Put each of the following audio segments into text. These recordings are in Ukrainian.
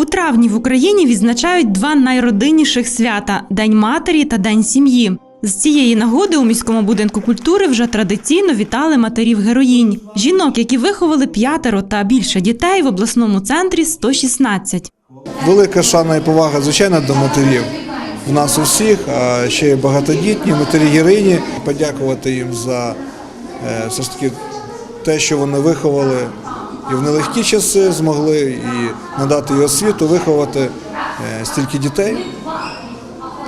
У травні в Україні відзначають два найродинніших свята День матері та День сім'ї. З цієї нагоди у міському будинку культури вже традиційно вітали матерів героїнь. Жінок, які виховали п'ятеро та більше дітей в обласному центрі 116. Велика шана і повага, звичайно, до матерів. У нас у всіх, а ще й багатодітні матері героїні. Подякувати їм за е, все ж таки те, що вони виховали і в нелегкі часи змогли і надати і освіту, виховати е, стільки дітей,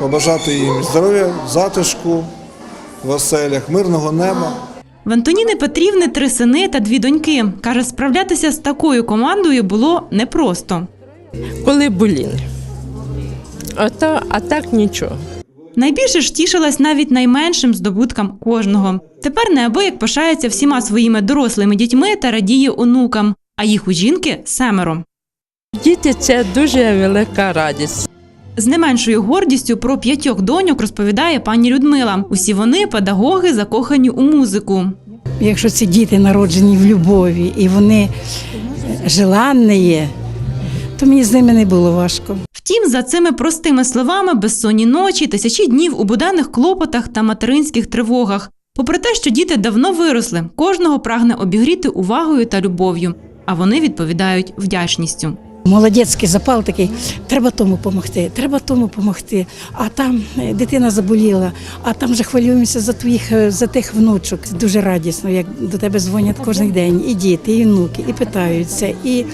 побажати їм здоров'я, затишку в оселях, мирного неба. В Антоніни Петрівни три сини та дві доньки. Каже, справлятися з такою командою було непросто. коли боліли. А, та, а так нічого. Найбільше ж тішилась навіть найменшим здобуткам кожного. Тепер неабияк пишається всіма своїми дорослими дітьми та радіє онукам, а їх у жінки семеро. Діти це дуже велика радість. З не меншою гордістю про п'ятьох доньок розповідає пані Людмила. Усі вони педагоги, закохані у музику. Якщо ці діти народжені в любові і вони желанні є, то мені з ними не було важко. Втім, за цими простими словами безсонні ночі, тисячі днів у буденних клопотах та материнських тривогах. Попри те, що діти давно виросли, кожного прагне обігріти увагою та любов'ю, а вони відповідають вдячністю. Молодецький запал такий, треба тому допомогти, треба тому допомогти. А там е, дитина заболіла, а там вже хвилюємося за твоїх е, за тих внучок. Дуже радісно, як до тебе дзвонять кожен день, і діти, і внуки, і питаються, і,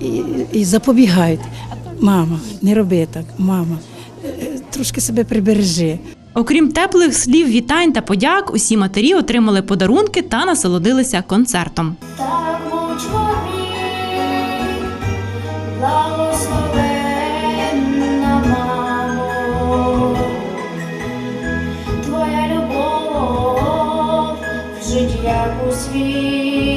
і, і запобігають. Мама, не роби так, мама, е, трошки себе прибережи. Окрім теплих слів вітань та подяк, усі матері отримали подарунки та насолодилися концертом. Так твоя любов в життя у світ.